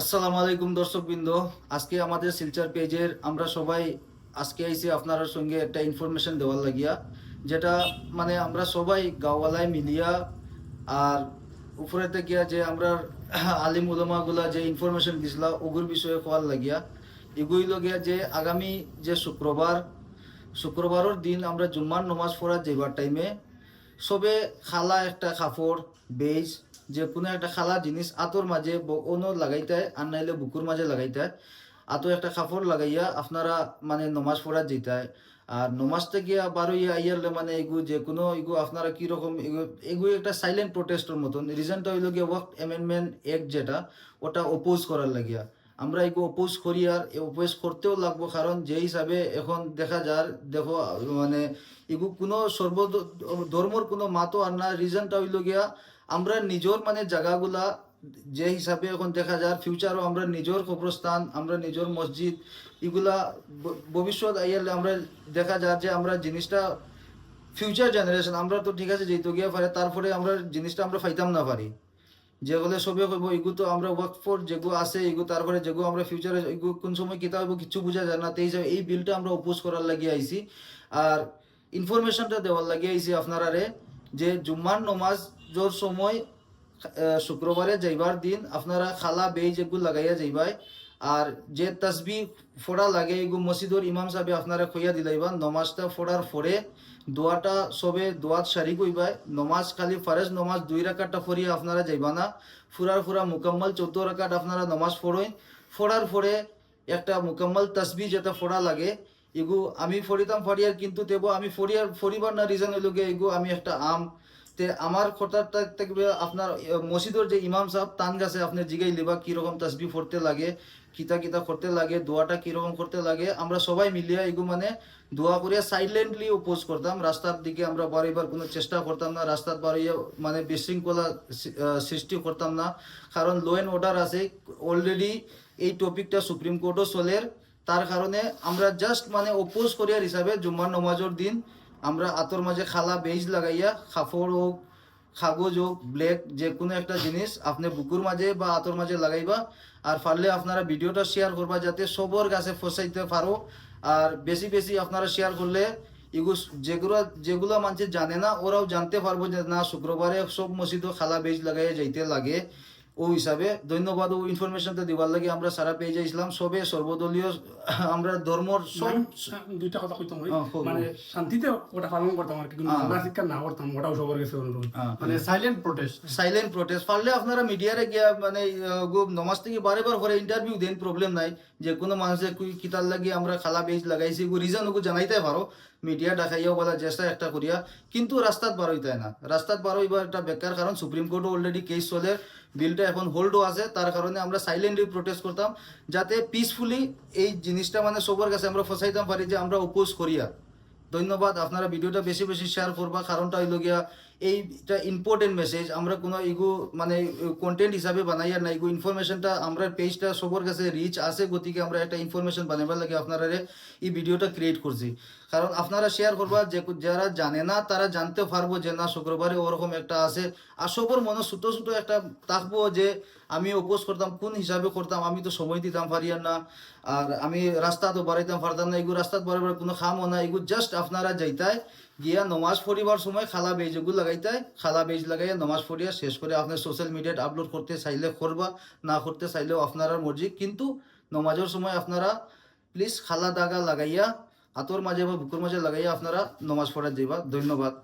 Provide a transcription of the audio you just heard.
আসসালামু আলাইকুম দর্শকবৃন্দ। আজকে আমাদের শিলচর পেজের আমরা সবাই আজকে আইসি আপনার সঙ্গে একটা ইনফরমেশন দেওয়ার লাগিয়া, যেটা মানে আমরা সবাই গাওয়ালায় মিলিয়া আর উপরে থেকে যে আমরা আলিম উলামাগুলা যে ইনফরমেশন দিছিলা, ওগুর বিষয়ে কোয়ার লাগিয়া, এগুই লগিয়া যে আগামী যে শুক্রবার, শুক্রবারের দিন আমরা জুম্মার নমাজ পড়ার যেবার টাইমে সবে খালা একটা কাপড়, বেজ যে কোনো একটা খালা জিনিস আতর মাঝে অন্য লাগাইতে, আর নাইলে বুকুর মাঝে লাগাইতে। আতো একটা কাপড় লাগাইয়া আপনারা মানে নমাজ পড়া যেতায় আর নমাজ গিয়া বারো ইয়া ইয়ারলে মানে এগু যে কোনো এগু আপনারা কীরকম এগু এগু একটা সাইলেন্ট প্রোটেস্টের মতন। রিজনটা হইল গিয়া ওয়ার্ক অ্যামেন্ডমেন্ট অ্যাক্ট যেটা, ওটা অপোজ করার লাগিয়া। আমরা এগু অপোজ করি আর অপোজ করতেও লাগবো কারণ যে হিসাবে এখন দেখা যার দেখো মানে এগু কোনো সর্ব ধর্মর কোনো মাতো আর না রিজনটা হইল গিয়া, আমরা নিজের মানে জায়গাগুলা, যে হিসাবে এখন দেখা যার ফিউচারও আমরা নিজের কবরস্থান, আমরা নিজের মসজিদ, এগুলা ভবিষ্যৎ আইয়ালে আমরা দেখা যার যে আমরা জিনিসটা ফিউচার জেনারেশন আমরা তো ঠিক আছে যেহেতু গিয়ে পারে, তারপরে আমরা জিনিসটা আমরা ফাইতাম না পারি। যেগুলো সবে কইব এগু তো আমরা ওয়ার্ক ফর যেগু আছে এগু তারপরে যেগু আমরা ফিউচারে এগু কোন সময় কিতা হইব কিছু বুঝা যায় না। তো হিসাবে এই বিলটা আমরা অপোজ করার লাগি আইছি। আর ইনফরমেশনটা দেওয়ার লাগি আইছি আপনারারে যে জুম্মার নমাজ জোর সময় শুক্রবারে যাইবার দিন আপনারা খালা, বেই যেগুলো লাগাইয়া যাইবাই আর যে তসবি ফোড়া লাগে, এগু মসজিদর ইমাম সাহেব আপনারা খইয়া দিলাইবা নমাজটা ফোড়ার ফোড়ে দোয়াটা সবে দোয়াত সারি কইবাই নমাজ খালি ফারেজ নমাজ দুই রাকাতটা ফরিয়ে আপনারা যাইবা না। ফুরার ফুরা মুকাম্মল চোদ্দ রাকাত আপনারা নমাজ ফোড়ই। ফোড়ার ফোড়ে একটা মুকাম্মল তসবি যেটা ফোড়া লাগে, এগু আমি ফরিতাম ফরিয়ার কিন্তু তেবো আমি ফরিয়ার ফরিবার না রিজন হইল এগু আমি একটা আম তে আমার কথাটা থাকবে আপনার মসজিদের যে ইমাম সাহেব, তান গাছে আপনি জিগাই লিবা, কীরকম তসবি পড়তে লাগে, কিতা কিতা করতে লাগে, দোয়াটা কীরকম করতে লাগে, আমরা সবাই মিলিয়া এগু মানে দোয়া করিয়া সাইলেন্টলি উপোজ করতাম। রাস্তার দিকে আমরা বারবার কোনো চেষ্টা করতাম না, রাস্তার বাড়িয়ে মানে বিশৃঙ্খলা সৃষ্টি করতাম না। কারণ লো অ্যান্ড অর্ডার আছে অলরেডি এই টপিকটা সুপ্রিম কোর্টও চলের তার কারণে আমরা জাস্ট মানে অপোজ করিয়ার হিসাবে জুম্মার নমাজের দিন আমরা আতর মাঝে খালা বেজ লাগাইয়া কাপড় হোক, কাগজ হোক ব্ল্যাক যে কোনো একটা জিনিস আপনি বুকুর মাঝে বা আতর মাঝে লাগাইবা। আর পারলে আপনারা ভিডিওটা শেয়ার করবা যাতে সবর গাছে ফসাইতে পারো। আর বেশি বেশি আপনারা শেয়ার করলে এগুলো যেগুলো যেগুলো মানুষ জানে না, ওরাও জানতে পারব যে না, শুক্রবারে সব মসজিদও খালা বেজ লাগাইয়া যাইতে লাগে। ও হিসাবে ধন্যবাদ ও ইনফরমেশনটা দিবার লাগে আমরা সারা পেয়ে যাইছিলাম সবে সর্বদলীয় আমরা ধর্মর সব দুইটা কথা কইতাম। মানে শান্তিতে ওটা পালন করতাম আর কি কিন্তু। আমরা শিক্ষা না করতাম ওটাও সবার কাছে অনুরোধ। মানে সাইলেন্ট প্রোটেস্ট সাইলেন্ট প্রোটেস্ট পারলে আপনারা মিডিয়ারে গিয়া মানে নমাজ থেকে বারে বার করে ইন্টারভিউ দেন প্রবলেম নাই যে কোনো মানুষের কুই কিতার লাগি আমরা খালা বেজ লাগাইছি রিজন ওগু জানাইতে পারো। মিডিয়া দেখাইয়াও বলা চেষ্টা একটা করিয়া, কিন্তু রাস্তাত বার হইতে না। রাস্তাত বার হইবার একটা বেকার কারণ, সুপ্রিম কোর্টও অলরেডি কেস চলে, বিলটা এখন হোল্ডও আছে, তার কারণে আমরা সাইলেন্টলি প্রোটেস্ট করতাম, যাতে পিসফুলি এই জিনিসটা মানে সবার কাছে আমরা ফসাইতাম পারি যে আমরা ওপোজ করিয়া। ধন্যবাদ, আপনারা ভিডিওটা বেশি বেশি শেয়ার করবা, কারণটা হইল গিয়া এইটা ইম্পর্টেন্ট মেসেজ আমরা কোনো ইগু মানে কন্টেন্ট হিসাবে বানাইয়া না ইগু ইনফরমেশনটা আমরা পেজটা সবার কাছে রিচ আছে গতিকে আমরা একটা ইনফরমেশন বানাবার লাগে আপনারা এই ভিডিওটা ক্রিয়েট করছি। কারণ আপনারা শেয়ার করবা, যে যারা জানে না, তারা জানতে পারব যে না, শুক্রবারে ওরকম একটা আছে। আর সবর মনে ছোট ছোট একটা থাকব যে আমি অপোজ করতাম, কোন হিসাবে করতাম, আমি তো সময় দিতাম পারিয়ার না। আর আমি রাস্তা তো বাড়াইতাম পারতাম না এগুলো রাস্তাত বাড়াবার কোনো খামও না। এগুলো জাস্ট আপনারা যাইতায় গিয়া নমাজ পড়িবার সময় খালা বেজ এগুলো লাগাইতায় খালা বেজ লাগাইয়া নমাজ পড়িয়া শেষ করে আপনার সোশ্যাল মিডিয়াত আপলোড করতে চাইলে করবা, না করতে চাইলেও আপনারা মর্জি। কিন্তু নমাজের সময় আপনারা প্লিজ খালা দাগা লাগাইয়া হাতর মাঝে বা বুকুর মাঝে লাগাইয়া আপনারা নমাজ পড়া যাইবা ধন্যবাদ।